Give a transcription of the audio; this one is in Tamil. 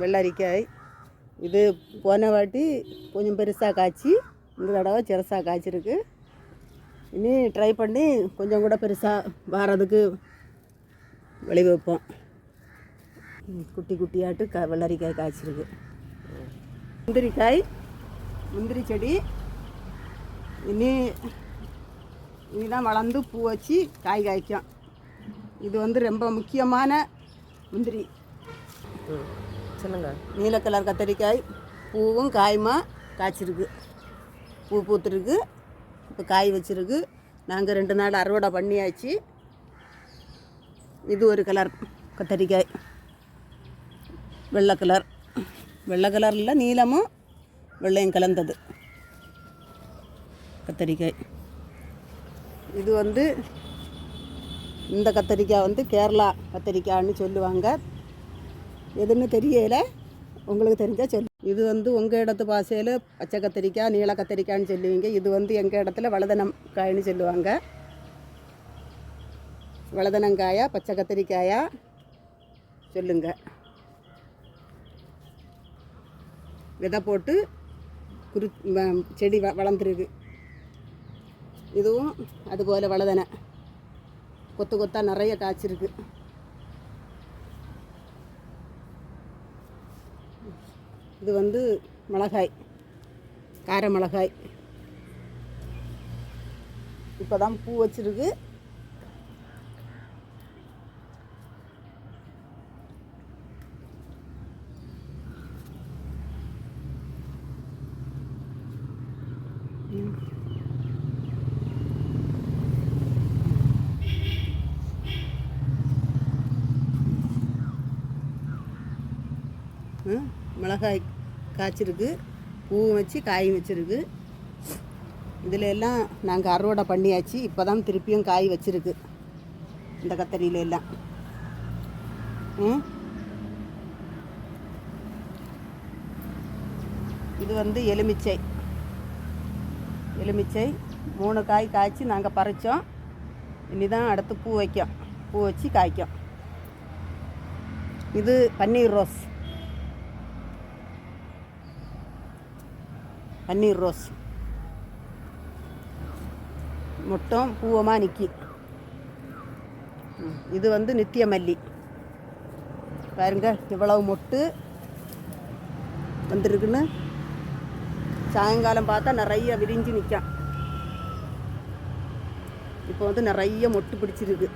வெள்ளரிக்காய். இது போன வாட்டி கொஞ்சம் பெருசாக காய்ச்சி இந்த தடவை சிறுசாக காய்ச்சிருக்கு. இனி ட்ரை பண்ணி கொஞ்சம் கூட பெருசாக வாரதுக்கு விளை வைப்போம். குட்டி குட்டியாட்டு க வெள்ளரிக்காய் காய்ச்சிருக்கு. முந்திரிக்காய் முந்திரி செடி. இனி இனிதான் வளர்ந்து பூ வச்சு காய் காய்க்கும். இது வந்து ரொம்ப முக்கியமான முந்திரி. சொல்லுங்க. நீல கலர் கத்தரிக்காய் பூவும் காயுமா காய்ச்சிருக்கு. பூ பூத்துருக்கு. இப்போ காய் வச்சிருக்கு. நாங்கள் ரெண்டு நாள் அறுவடை பண்ணியாச்சு. இது ஒரு கலர் கத்தரிக்காய். வெள்ளை கலர். வெள்ளை கலரில் நீலமும் வெள்ளையும் கலந்தது. கத்தரிக்காய். இது வந்து இந்த கத்தரிக்காய் வந்து கேரளா கத்தரிக்காய்னு சொல்லுவாங்க. எதுன்னு தெரியல. உங்களுக்கு தெரிஞ்சால் சொல்லு. இது வந்து உங்கள் இடத்து பாசையில் பச்சை கத்திரிக்காய் நீல கத்திரிக்காய்னு சொல்லுவீங்க. இது வந்து எங்கள் இடத்துல வளதனம் சொல்லுவாங்க. வளதனங்காயா பச்சை கத்திரிக்காயா? சொல்லுங்க. விதை போட்டு குரு வ- செடி வ வளர்ந்துருக்கு. இதுவும் அதுபோல் வளதனை. கொத்து கொத்தாக நிறைய காய்ச்சிருக்கு. இது வந்து மிளகாய் கார மிளகாய் இப்போ தான் பூ வச்சிருக்கு ம். மிளகாய் காய்ச்சிருக்கு பூவும் வச்சு காயும் வச்சுருக்கு. இதில் எல்லாம் நாங்கள் அறுவடை பண்ணியாச்சு. இப்போ தான் திருப்பியும் காய் வச்சுருக்கு. இந்த கத்தரியில எல்லாம் இது வந்து எலுமிச்சை. எலுமிச்சை மூணு காய் காய்ச்சி நாங்கள் பறித்தோம் இனி தான் அடுத்து பூ வைக்கும். பூ வச்சு காய்க்கும். இது பன்னீர் ரோஸ். பன்னீர் ரோஸ் மொட்டம் பூவமாக நிற்கி இது வந்து நித்திய மல்லி பாருங்க இவ்வளவு மொட்டு வந்திருக்குன்னு சாயங்காலம் பார்த்தா நிறைய விரிஞ்சு நிற்கும் இப்போ வந்து நிறைய மொட்டு பிடிச்சிருக்கு